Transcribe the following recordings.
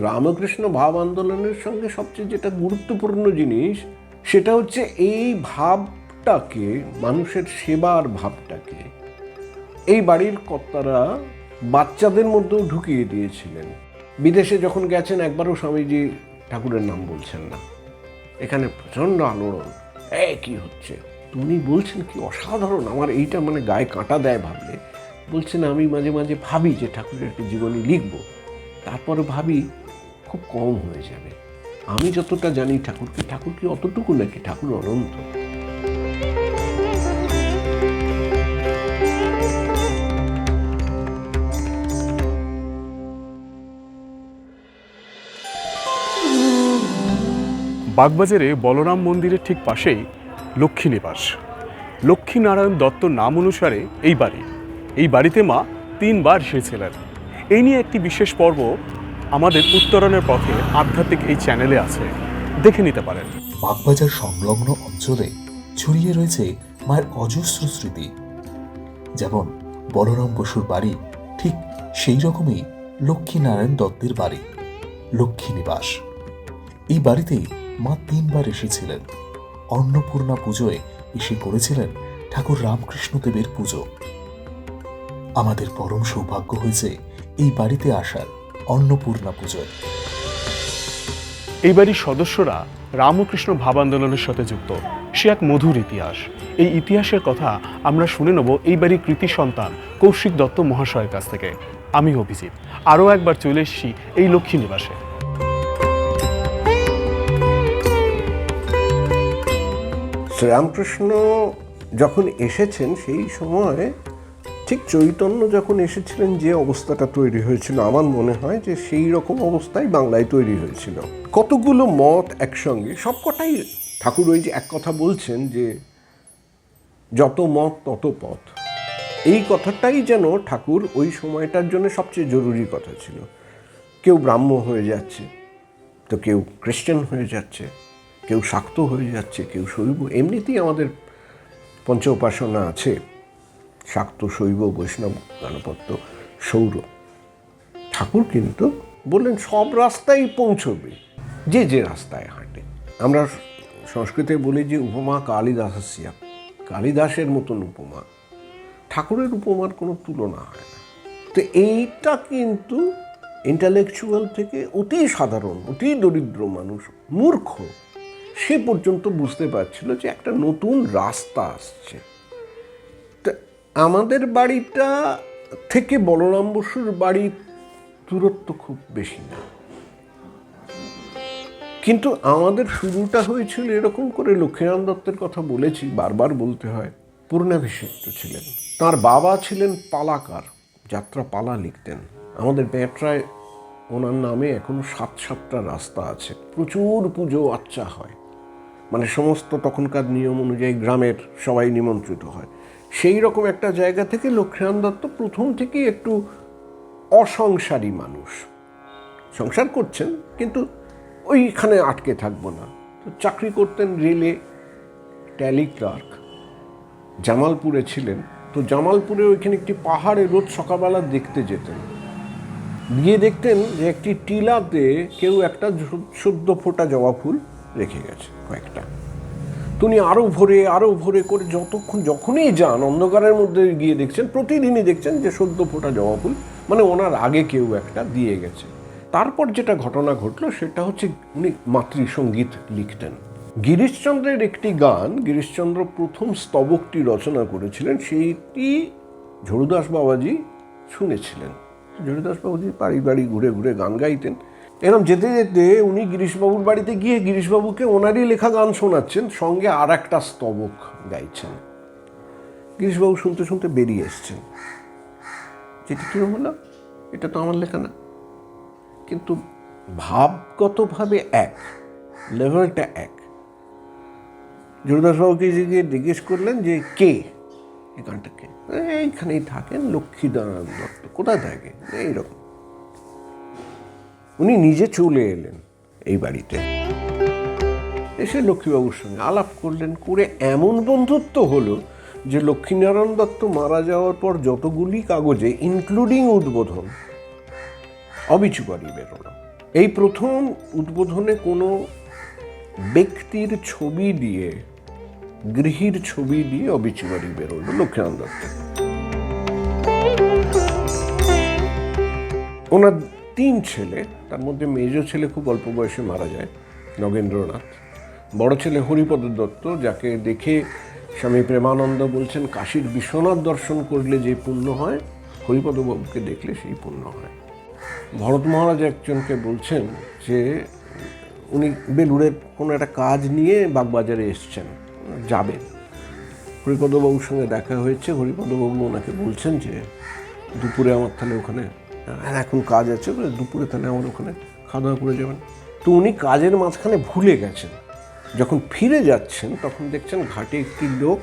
রামকৃষ্ণ ভাব আন্দোলনের সঙ্গে সবচেয়ে যেটা গুরুত্বপূর্ণ জিনিস, সেটা হচ্ছে এই ভাবটাকে, মানুষের সেবার ভাবটাকে, এই বাড়ির কর্তারা বাচ্চাদের মধ্যেও ঢুকিয়ে দিয়েছিলেন। বিদেশে যখন গেছেন, একবারও স্বামীজি ঠাকুরের নাম বলছেন না। এখানে প্রচণ্ড আলোড়ন। এ, কি হচ্ছে? উনি বলছেন কি অসাধারণ। আমার এইটা মানে গায়ে কাঁটা দেয় ভাবলে। বলছেন, আমি মাঝে মাঝে ভাবি যে ঠাকুরের একটা জীবনী লিখব। তারপরে ভাবি খুব কম হয়ে যাবে। আমি যতটা জানি ঠাকুরকে ঠাকুর কি অতটুকু নাকি, ঠাকুর অনন্ত। বাগবাজারে বলরাম মন্দিরের ঠিক পাশেই লক্ষ্মী নিবাস। লক্ষ্মীনারায়ণ দত্ত নাম অনুসারে এই বাড়ি। এই বাড়িতে মা তিনবার এসেছিলেন। এই নিয়ে একটি বিশেষ পর্ব আমাদের উত্তরণের পথে আধ্যাত্মিক এই চ্যানেলে আছে। দেখে নিতে পারেন। বাগবাজার সংলগ্ন অঞ্চলে ছড়িয়ে রয়েছে মায়ের অজস্র স্মৃতি। যেমন বলরাম বসুর বাড়ি, ঠিক সেই রকমই লক্ষ্মীনারায়ণ দত্তের বাড়ি, লক্ষ্মী নিবাস। এই বাড়িতে মা তিনবার এসেছিলেন। অন্নপূর্ণা পুজোয় এসে করেছিলেন ঠাকুর রামকৃষ্ণ দেবের পুজো। আমাদের পরম সৌভাগ্য হয়েছে এই বাড়িতে আসার। অন্নপূর্ণা পুজোয় এই বাড়ির সদস্যরা রামকৃষ্ণ ভাব আন্দোলনের সাথে যুক্ত। সে এক মধুর ইতিহাস। এই ইতিহাসের কথা আমরা শুনে নেব এই বাড়ির কৃতি সন্তান কৌশিক দত্ত মহাশয়ের কাছ থেকে। আমি অভিজিৎ। আরও একবার চলে এসেছি এই লক্ষ্মী নিবাসে। শ্রীরামকৃষ্ণ যখন এসেছেন সেই সময় ঠিক চৈতন্য যখন এসেছিলেন, যে অবস্থাটা তৈরি হয়েছিল, আমার মনে হয় যে সেই রকম অবস্থায় বাংলায় তৈরি হয়েছিল। কতগুলো মত একসঙ্গে, সবকটাই ঠাকুর ওই যে এক কথা বলছেন যে যত মত তত পথ। এই কথাটাই যেন ঠাকুর ওই সময়টার জন্য সবচেয়ে জরুরি কথা ছিল। কেউ ব্রাহ্ম হয়ে যাচ্ছে, তো কেউ খ্রিস্টান হয়ে যাচ্ছে, কেউ শাক্ত হয়ে যাচ্ছে, কেউ শৈব, এমনিতেই আমাদের পঞ্চ উপাসনা আছে। শাক্ত শৈব বৈষ্ণব গণপত্য সৌর। ঠাকুর কিন্তু বললেন, সব রাস্তায় পৌঁছবে। যে যে রাস্তায় হাঁটে। আমরা সংস্কৃতে বলি যে উপমা কালিদাসিয়া কালিদাসের মতন উপমা। ঠাকুরের উপমার কোনো তুলনা হয় না। তো এইটা কিন্তু ইন্টালেকচুয়াল থেকে অতি সাধারণ, অতি দরিদ্র মানুষ, মূর্খ, সে পর্যন্ত বুঝতে পারছিল যে একটা নতুন রাস্তা আসছে। আমাদের বাড়িটা থেকে বলরাম বসুর বাড়ির দূরত্ব খুব বেশি না। কিন্তু আমাদের শুরুটা হয়েছিল এরকম করে লক্ষ্মীনারায়ণ দত্তের কথা বলেছি, বারবার বলতে হয়। পূর্ণাভিষিক্ত ছিলেন। তার বাবা ছিলেন পালাকার যাত্রা পালা লিখতেন। আমাদের পেটরায় ওনার নামে এখনও সাত সাতটা রাস্তা আছে। প্রচুর পুজো আচ্চা হয়। মানে সমস্ত তখনকার নিয়ম অনুযায়ী গ্রামের সবাই নিমন্ত্রিত হয়। সেই রকম একটা জায়গা থেকে লক্ষ্মীনারায়ণ দত্ত প্রথম থেকেই একটু অসংসারী মানুষ। সংসার করছেন, কিন্তু ওইখানে আটকে থাকব না। তো চাকরি করতেন রেলে ট্যালি ক্লার্ক। জামালপুরে ছিলেন, তো জামালপুরে ওইখানে একটি পাহাড়ে রোজ সকালবেলা দেখতে যেতেন। গিয়ে দেখতেন যে একটি টিলাতে কেউ একটা সদ্য ফোটা জবা ফুল রেখে গেছে কয়েকটা। তিনি আরও ভোরে আরও ভোরে করে যতক্ষণ, যখনই যান, অন্ধকারের মধ্যে গিয়ে দেখছেন, প্রতিদিনই দেখছেন যে সদ্য ফোটা জবা ফুল মানে ওনার আগে কেউ একটা দিয়ে গেছে। তারপর যেটা ঘটনা ঘটলো, সেটা হচ্ছে উনি মাতৃসঙ্গীত লিখতেন। গিরিশচন্দ্রের একটি গান, গিরিশচন্দ্র প্রথম স্তবকটি রচনা করেছিলেন, সেইটি ঝড়ুদাস বাবাজি শুনেছিলেন। ঝড়ুদাস বাবুজি বাড়ি বাড়ি ঘুরে ঘুরে গান গাইতেন। এরকম যেতে যেতে উনি গিরিশবাবুর বাড়িতে গিয়ে গিরিশবাবুকে ওনারই লেখা গান শোনাচ্ছেন সঙ্গে আর একটা স্তবক গাইছেন। গিরিশবাবু শুনতে শুনতে বেরিয়ে এসছেন। যেটা কীরকম হলো? এটা তো আমার লেখা না। কিন্তু ভাবগতভাবে এক লেভেলটা এক। জোরদাসবাবুকে গিয়ে জিজ্ঞেস করলেন যে কে? এই গানটা কে? এইখানেই থাকেন লক্ষ্মীনারায়ণ দত্ত। কোথায় থাকে? এইরকম। উনি নিজে চলে এলেন এই বাড়িতে। এসে লক্ষ্মীবাবুর সঙ্গে আলাপ করলেন, করে এমন বন্ধুত্ব হলো যে লক্ষ্মীনারায়ণ দত্ত মারা যাওয়ার পর যতগুলি কাগজে ইনক্লুডিং উদ্বোধন অবিচুয়ারি বেরোলো। এই প্রথম উদ্বোধনে কোনো ব্যক্তির ছবি দিয়ে, গৃহীর ছবি দিয়ে অবিচুয়ারি বেরোলো লক্ষ্মীনারায়ণ দত্ত। ওনার তিন ছেলে, তার মধ্যে মেজ ছেলে খুব অল্প বয়সে মারা যায়, নগেন্দ্রনাথ। বড় ছেলে হরিপদ দত্ত, যাকে দেখে স্বামী প্রেমানন্দ বলছেন, কাশীর বিশ্বনাথ দর্শন করলে যে পুণ্য হয়, হরিপদবাবুকে দেখলে সেই পুণ্য হয়। ভরত মহারাজ একজনকে বলছেন যে, উনি বেলুড়ের কোনো একটা কাজ নিয়ে বাগবাজারে এসছেন, যাবেন। হরিপদবাবুর সঙ্গে দেখা হয়েছে, হরিপদবাবু ওনাকে বলছেন যে, দুপুরে আমার তাহলে ওখানে "হ্যাঁ, এখন কাজ আছে বলে দুপুরে তাহলে আমার ওখানে খাওয়া দাওয়া করে যাবেন। তো উনি কাজের মাঝখানে ভুলে গেছেন। যখন ফিরে যাচ্ছেন তখন দেখছেন ঘাটে একটি লোক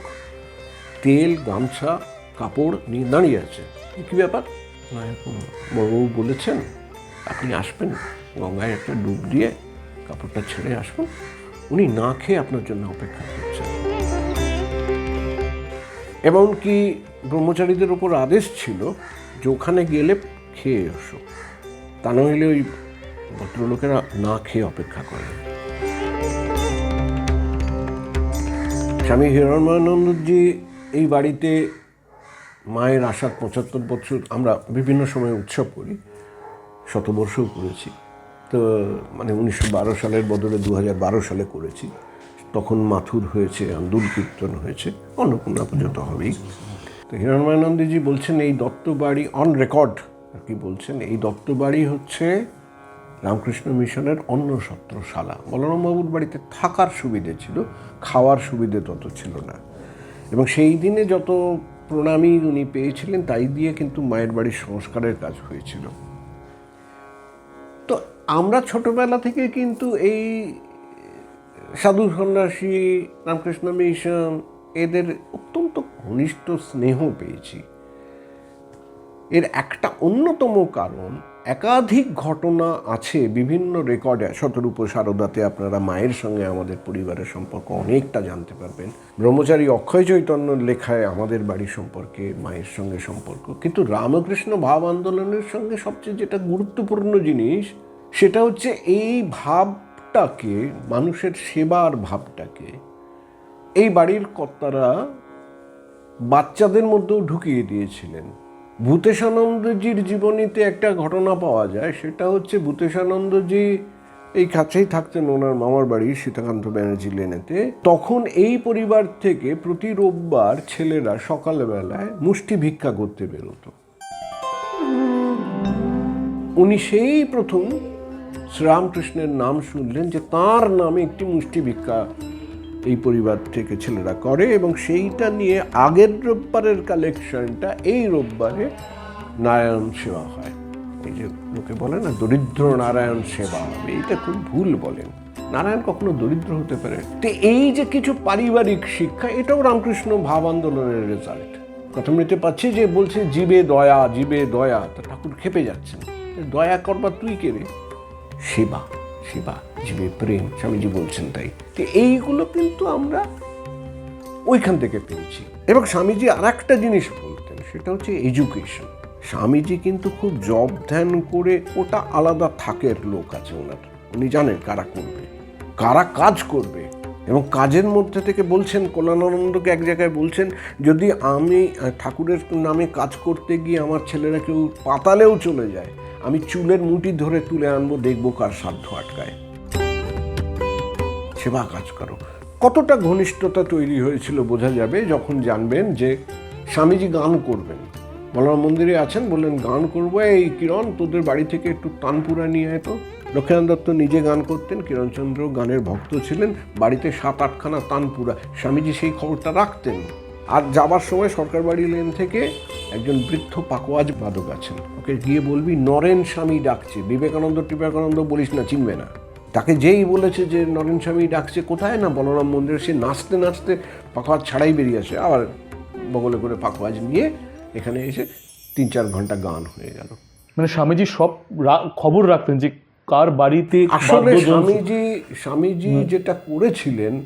তেল গামছা কাপড় নিয়ে দাঁড়িয়ে আছে। কী ব্যাপার? বড়বাবু বলেছেন আপনি আসবেন গঙ্গায় একটা ডুব দিয়ে কাপড়টা ছেড়ে আসবেন উনি না খেয়ে আপনার জন্য অপেক্ষা করছেন। এমনকি ব্রহ্মচারীদের ওপর আদেশ ছিল যে ওখানে গেলে খেয়ে এসো। তা নইলে ওই ভদ্রলোকেরা না খেয়ে অপেক্ষা করে স্বামী হিরণময়ানন্দজি, এই বাড়িতে মায়ের আসার পঁচাত্তর বছর আমরা বিভিন্ন সময় উৎসব করি, শতবর্ষও করেছি। তো মানে উনিশশো বারো সালের বদলে দু হাজার বারো সালে করেছি। তখন মাথুর হয়েছে, আন্দুল কীর্তন হয়েছে, অন্নপূর্ণা পুজো তো হবেই। তো হিরণময়ানন্দজি বলছেন, এই দত্ত বাড়ি অন রেকর্ড আর কি বলছেন, এই দত্ত বাড়ি হচ্ছে রামকৃষ্ণ মিশনের অন্য সত্রশালা। বলরামবাবুর বাড়িতে থাকার সুবিধে ছিল, খাওয়ার সুবিধে তত ছিল না। এবং সেই দিনে যত প্রণামী উনি পেয়েছিলেন, তাই দিয়ে কিন্তু মায়ের বাড়ির সংস্কারের কাজ হয়েছিল। তো আমরা ছোটবেলা থেকে কিন্তু এই সাধু সন্ন্যাসী, রামকৃষ্ণ মিশন, এদের অত্যন্ত ঘনিষ্ঠ স্নেহ পেয়েছি। এর একটা অন্যতম কারণ, একাধিক ঘটনা আছে বিভিন্ন রেকর্ডে শতরূপ সারদাতে আপনারা মায়ের সঙ্গে আমাদের পরিবারের সম্পর্ক অনেকটা জানতে পারবেন। ব্রহ্মচারী অক্ষয় চৈতন্যর লেখায় আমাদের বাড়ি সম্পর্কে মায়ের সঙ্গে সম্পর্ক। কিন্তু রামকৃষ্ণ ভাব আন্দোলনের সঙ্গে সবচেয়ে যেটা গুরুত্বপূর্ণ জিনিস, সেটা হচ্ছে এই ভাবটাকে, মানুষের সেবার ভাবটাকে, এই বাড়ির কর্তারা বাচ্চাদের মধ্যেও ঢুকিয়ে দিয়েছিলেন। ভূতেশানন্দজির জীবনীতে একটা ঘটনা পাওয়া যায়, সেটা হচ্ছে ভূতেশানন্দজি এই কাছেই থাকতেন ওনার মামার বাড়ি সীতাকান্ত ব্যানার্জি লেনেতে। তখন এই পরিবার থেকে প্রতি রোববার ছেলেরা সকালবেলায় মুষ্টি ভিক্ষা করতে বেরোতো। উনি সেই প্রথম শ্রীরামকৃষ্ণের নাম শুনলেন যে তার নামে একটি মুষ্টি ভিক্ষা এই পরিবার থেকে ছেলেরা করে এবং সেইটা নিয়ে আগের রোববারের কালেকশনটা এই রোববারে নারায়ণ সেবা হয়। এই যে লোকে বলে না, দরিদ্র নারায়ণ সেবা হবে এইটা খুব ভুল বলেন। নারায়ণ কখনো দরিদ্র হতে পারে তো এই যে কিছু পারিবারিক শিক্ষা, এটাও রামকৃষ্ণ ভাব আন্দোলনের রেজাল্ট প্রথমে পাচ্ছি যে বলছে, জীবে দয়া জীবে দয়া তা ঠাকুর খেপে যাচ্ছেন। দয়া করবার তুই কে রে? সেবা। সেবা জীবে প্রেম, স্বামীজি বলছেন তাই। তো এইগুলো কিন্তু আমরা ওইখান থেকে পেয়েছি। এবং স্বামীজি আর একটা জিনিস বলতেন, সেটা হচ্ছে এডুকেশন স্বামীজি কিন্তু খুব জব ধ্যান করে ওটা আলাদা থাকের লোক আছে ওনার। উনি জানেন কারা করবে, কারা কাজ করবে। এবং কাজের মধ্যে থেকে বলছেন, কল্যাণানন্দকে এক জায়গায় বলছেন, যদি আমি ঠাকুরের নামে কাজ করতে গিয়ে আমার ছেলেরা কেউ পাতালেও চলে যায় আমি চুলের মুঠি ধরে তুলে আনব, দেখব কার সাধ্য আটকায়। সেবা কাজ করো। কতটা ঘনিষ্ঠতা তৈরি হয়েছিল বোঝা যাবে যখন জানবেন যে স্বামীজি গান করবেন। বলরাম মন্দিরে আছেন, বললেন, গান করব? এই কিরণ, তোদের বাড়ি থেকে একটু তানপুরা নিয়ে আয় তো। লক্ষ্মীনারায়ণ দত্ত নিজে গান করতেন, কিরণচন্দ্র গানের ভক্ত ছিলেন, বাড়িতে সাত আটখানা তানপুরা। স্বামীজি সেই খবরটা রাখতেন। আর যাবার সময় সরকার বাড়ি লেন থেকে একজন বৃদ্ধ পাকোয়াজ বাদক আছেন। ওকে গিয়ে বলবি নরেন স্বামী ডাকছে। বিবেকানন্দ টিবেকানন্দ বলিস না চিনবে না। তাকে যেই বলেছে যে নরেন স্বামী ডাকছে কোথায় না বলরাম মন্দিরে সে নাচতে নাচতে পাকোয়াজ ছাড়াই বেরিয়ে আসে আবার বগলে করে পাকোয়াজ নিয়ে এখানে এসে তিন চার ঘণ্টা গান হয়ে গেল। মানে স্বামীজি সব খবর রাখতেন যে কার বাড়িতে আসলে স্বামীজি স্বামীজি যেটা করেছিলেন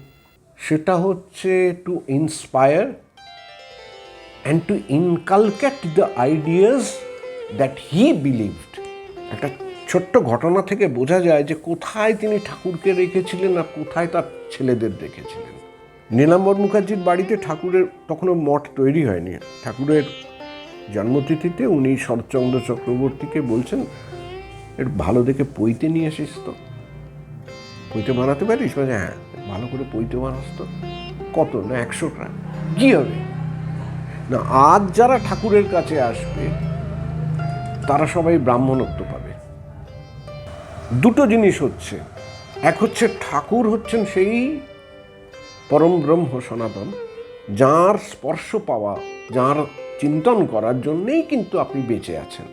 সেটা হচ্ছে to inspire and to inculcate the ideas that he believed একটা ছোট্ট ঘটনা থেকে বোঝা যায় যে কোথায় তিনি ঠাকুরকে রেখেছিলেন আর কোথায় তার ছেলেদের রেখেছিলেন। নীলাম্বর মুখার্জির বাড়িতে ঠাকুরের তখনও মঠ তৈরি হয়নি। ঠাকুরের জন্মতিথিতে উনি শরৎচন্দ্র চক্রবর্তীকে বলছেন একটু ভালো দেখে পইতে নিয়ে আসিস তো। পইতে বানাতে পারিস? মানে হ্যাঁ ভালো করে পইতে বানাস তো। কত না, একশো গ্রাম। কী হবে? না, আজ যারা ঠাকুরের কাছে আসবে, তারা সবাই ব্রাহ্মণত্ব পাবে। দুটো জিনিস হচ্ছে। এক হচ্ছে ঠাকুর হচ্ছেন সেই পরম ব্রহ্ম সনাতন, যার স্পর্শ পাওয়া, যার চিন্তন করার জন্যেই কিন্তু আপনি বেঁচে আছেন,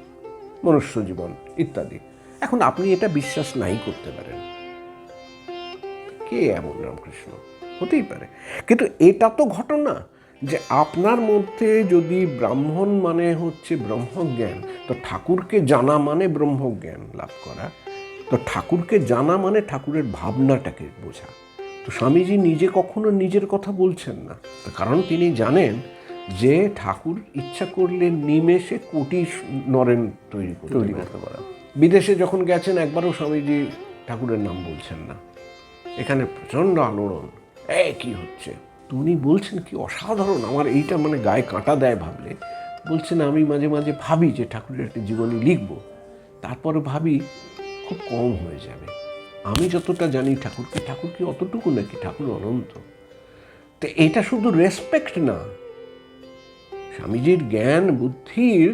মনুষ্য জীবন, ইত্যাদি। এখন আপনি এটা বিশ্বাস নাই করতে পারেন। কে এমন রামকৃষ্ণ? হতেই পারে। কিন্তু এটা তো ঘটনা। যে আপনার মধ্যে যদি ব্রাহ্মণ মানে হচ্ছে ব্রহ্মজ্ঞান তো ঠাকুরকে জানা মানে ব্রহ্মজ্ঞান লাভ করা। তো ঠাকুরকে জানা মানে ঠাকুরের ভাবনাটাকে বোঝা। তো স্বামীজি নিজে কখনো নিজের কথা বলছেন না। কারণ তিনি জানেন যে ঠাকুর ইচ্ছা করলে নিমেষে কোটি নরেন তৈরি তৈরি করতে পারে বিদেশে যখন গেছেন একবারও স্বামীজি ঠাকুরের নাম বলছেন না। এখানে প্রচণ্ড আলোড়ন। এ কি হচ্ছে? তো উনি বলছেন কি, অসাধারণ, আমার এইটা মানে গায়ে কাঁটা দেয় ভাবলে। বলছেন, আমি মাঝে মাঝে ভাবি যে ঠাকুরের একটা জীবনী লিখব, তারপরে ভাবি খুব কম হয়ে যাবে। আমি যতটা জানি ঠাকুরকে, ঠাকুর কি অতটুকু নাকি? ঠাকুর অনন্ত। তো এটা শুধু রেসপেক্ট না, স্বামীজির জ্ঞান, বুদ্ধির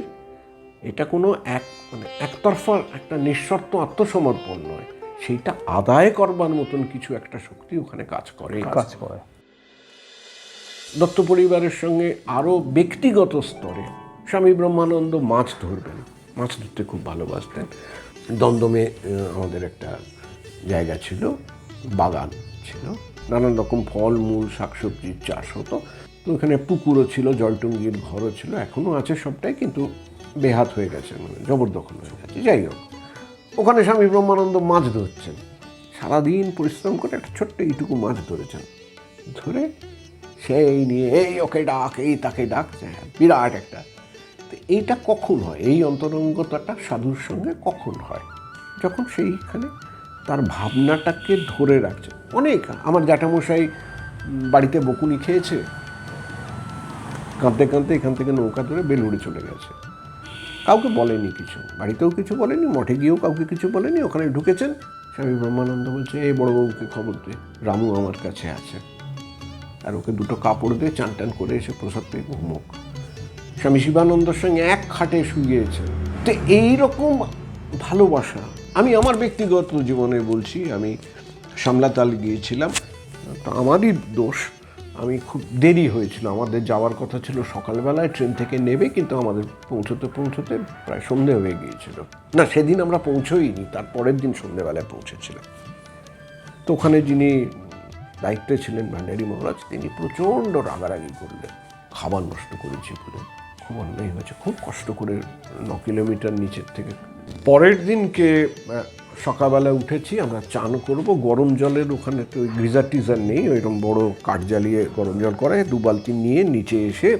এটা কোনো এক মানে একতরফা একটা নিঃশর্ত আত্মসমর্পণ নয়, সেইটা আদায় করবার মতন কিছু একটা শক্তি ওখানে কাজ করে। কাজ করে। দত্ত পরিবারের সঙ্গে আরও ব্যক্তিগত স্তরে স্বামী ব্রহ্মানন্দ মাছ ধরবেন। মাছ ধরতে খুব ভালোবাসতেন। দমদমে আমাদের একটা জায়গা ছিল, বাগান ছিল। নানান রকম ফল মূল শাকসবজির চাষ হতো। তো ওখানে পুকুরও ছিল, জলটুঙ্গির ঘরও ছিল। এখনও আছে সবটাই, কিন্তু বেহাত হয়ে গেছে মানে জবরদখল হয়ে গেছে। যাই হোক, ওখানে স্বামী ব্রহ্মানন্দ মাছ ধরছেন। সারাদিন পরিশ্রম করে একটা ছোট্ট এইটুকু মাছ ধরেছেন। ধরে সেই নিয়ে এই ওকে ডাক এই তাকে ডাক হ্যাঁ, বিরাট একটা। তো এইটা কখন হয়? এই অন্তরঙ্গতাটা সাধুর সঙ্গে কখন হয়? যখন সেইখানে তার ভাবনাটাকে ধরে রাখছে। অনেক আমার জ্যাঠামশাই বাড়িতে বকুনি খেয়েছে। কাঁদতে কাঁদতে এখান থেকে নৌকা ধরে বেলুড়ে চলে গেছে। কাউকে বলেনি কিছু। বাড়িতেও কিছু বলেনি মঠে গিয়েও কাউকে কিছু বলেনি। ওখানে ঢুকেছেন। স্বামী ব্রহ্মানন্দ বলছে এই বড়বাবুকে খবর দে। রামু আমার কাছে আছে। আর ওকে দুটো কাপড় দিয়ে চান টান করে এসে প্রসাদ পেয়ে ঘুমোক স্বামী শিবানন্দর সঙ্গে এক খাটে শুয়েছেন তো এইরকম ভালোবাসা। আমি আমার ব্যক্তিগত জীবনে বলছি, আমি সামলাতাল গিয়েছিলাম। তো আমারই দোষ। আমি খুব দেরি হয়েছিল। আমাদের যাওয়ার কথা ছিল সকালবেলায়, ট্রেন থেকে নেবে, কিন্তু আমাদের পৌঁছতে পৌঁছতে প্রায় সন্ধে হয়ে গিয়েছিল। না, সেদিন আমরা পৌঁছোইনি, তার পরের দিন সন্ধেবেলায় পৌঁছেছিলাম। তো ওখানে যিনি দায়িত্বে ছিলেন ভান্ডারী মহারাজ, তিনি প্রচণ্ড রাগারাগি করলেন। খাবার নষ্ট করেছি বলে। খুব অন্যায় হয়েছে। খুব কষ্ট করে ন কিলোমিটার নিচের থেকে। পরের দিনকে সকালবেলা উঠেছি, আমরা চান করব। গরম জলের ওখানে তো গিজার টিজার নেই, ওইরকম বড় কাঠ জ্বালিয়ে গরম জল করে দু বালতি নিয়ে নিচে এসে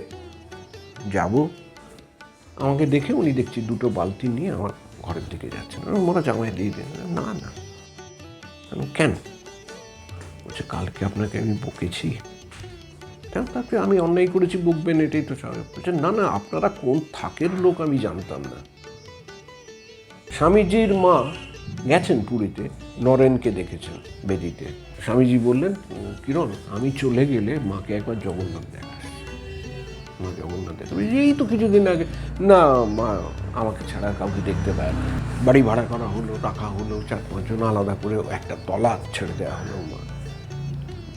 যাব। আমাকে দেখে উনি দেখছি দুটো বালতি নিয়ে আমার ঘরের দিকে যাচ্ছেন। মোরা আমায় দিয়ে দেন। না না। কেন? বলছে, কালকে আপনাকে আমি বকেছি। কেন তাকে আমি অন্যায় করেছি, বকবেন এটাই তো স্বাভাবিক। বলছে, না না, আপনারা কোন থাকের লোক আমি জানতাম না। স্বামীজির মা গেছেন পুরীতে, নরেনকে দেখেছেন বেদিতে। স্বামীজি বললেন, কিরণ, আমি চলে গেলে মাকে একবার জগন্নাথ দেখাস। মা জগন্নাথ দেখা এই তো কিছুদিন আগে। না, মা, আমাকে ছাড়া কাউকে দেখতে পায় বাড়ি ভাড়া করা হলো রাখা হলো, চার পাঁচজন আলাদা করে একটা তলা ছেড়ে দেওয়া হলো মা।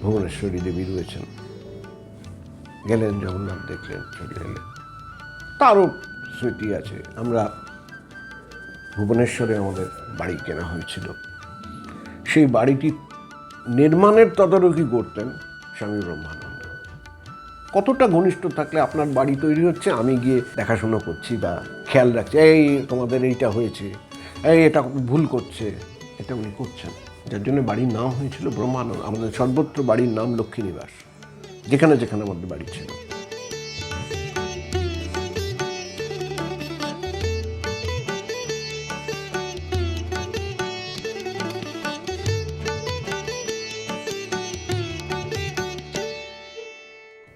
ভুবনেশ্বরী দেবী রয়েছেন। গেলেন জগন্নাথ, দেখলেন চলে এলেন। তারও স্মৃতি আছে। আমরা ভুবনেশ্বরে আমাদের বাড়ি কেনা হয়েছিল। সেই বাড়িটি নির্মাণের তদারকি করতেন স্বামী ব্রহ্মানন্দ। কতটা ঘনিষ্ঠ থাকলে আপনার বাড়ি তৈরি হচ্ছে, আমি গিয়ে দেখাশুনো করছি বা খেয়াল রাখছি, এই তোমাদের এইটা হয়েছে, এই এটা ভুল করছে, এটা উনি করছেন। যার জন্য বাড়ির নাম হয়েছিল ব্রহ্মানন্দ, আমাদের সর্বত্র বাড়ির নাম লক্ষ্মীনিবাস, যেখানে যেখানে আমাদের বাড়ি ছিল।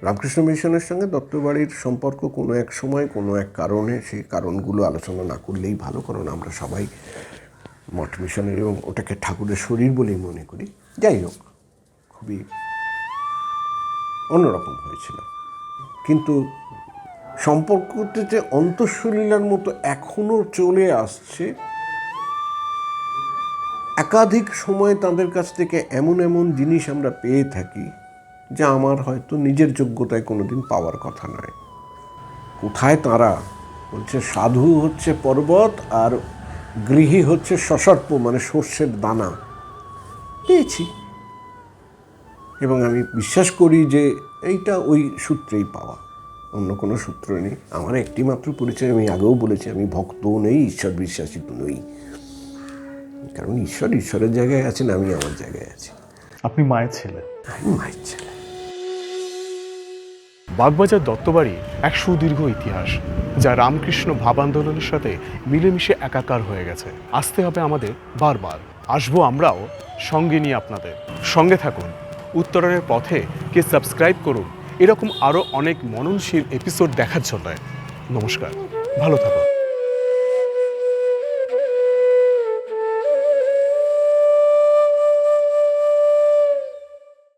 রামকৃষ্ণ মিশনের সঙ্গে দত্তবাড়ির সম্পর্ক কোনো এক সময়, কোনো এক কারণে, সেই কারণগুলো আলোচনা না করলেই ভালো, কারণ আমরা সবাই মঠ মিশনের এবং ওটাকে ঠাকুরের শরীর বলেই মনে করি। যাই হোক, খুবই অন্যরকম হয়েছিল। কিন্তু সম্পর্কতে যে অন্তঃসলীলার মতো এখনও চলে আসছে, একাধিক সময় তাদের কাছ থেকে এমন এমন জিনিস আমরা পেয়ে থাকি, যা আমার হয়তো নিজের যোগ্যতায় কোনোদিন পাওয়ার কথা নয়। কোথায় তারা? বলছে, সাধু হচ্ছে পর্বত আর গৃহী হচ্ছে সসর্প মানে সর্ষের দানা। পেয়েছি। এবং আমি বিশ্বাস করি যে এইটা ওই সূত্রেই পাওয়া। অন্য কোনো সূত্র নেই। আমার একটি মাত্র পরিচয় আমি আগেও বলেছি আমি ভক্তও নেই ঈশ্বর বিশ্বাসী তো নই। কারণ ঈশ্বর ঈশ্বরের জায়গায় আছেন আমি আমার জায়গায় আছি। আপনি মায়ের ছেলে। আমি মায়ের ছেলে। বাগবাজার দত্তবাড়ি এক সুদীর্ঘ ইতিহাস, যা রামকৃষ্ণ ভাব আন্দোলনের সাথে মিলেমিশে একাকার হয়ে গেছে। আসতে হবে আমাদের বারবার। আসব আমরাও, সঙ্গে নিয়ে আপনাদের। সঙ্গে থাকুন। উত্তরণের পথে কে সাবস্ক্রাইব করুন। এরকম আরও অনেক মননশীল এপিসোড দেখার জন্য। নমস্কার। ভালো থাকুন।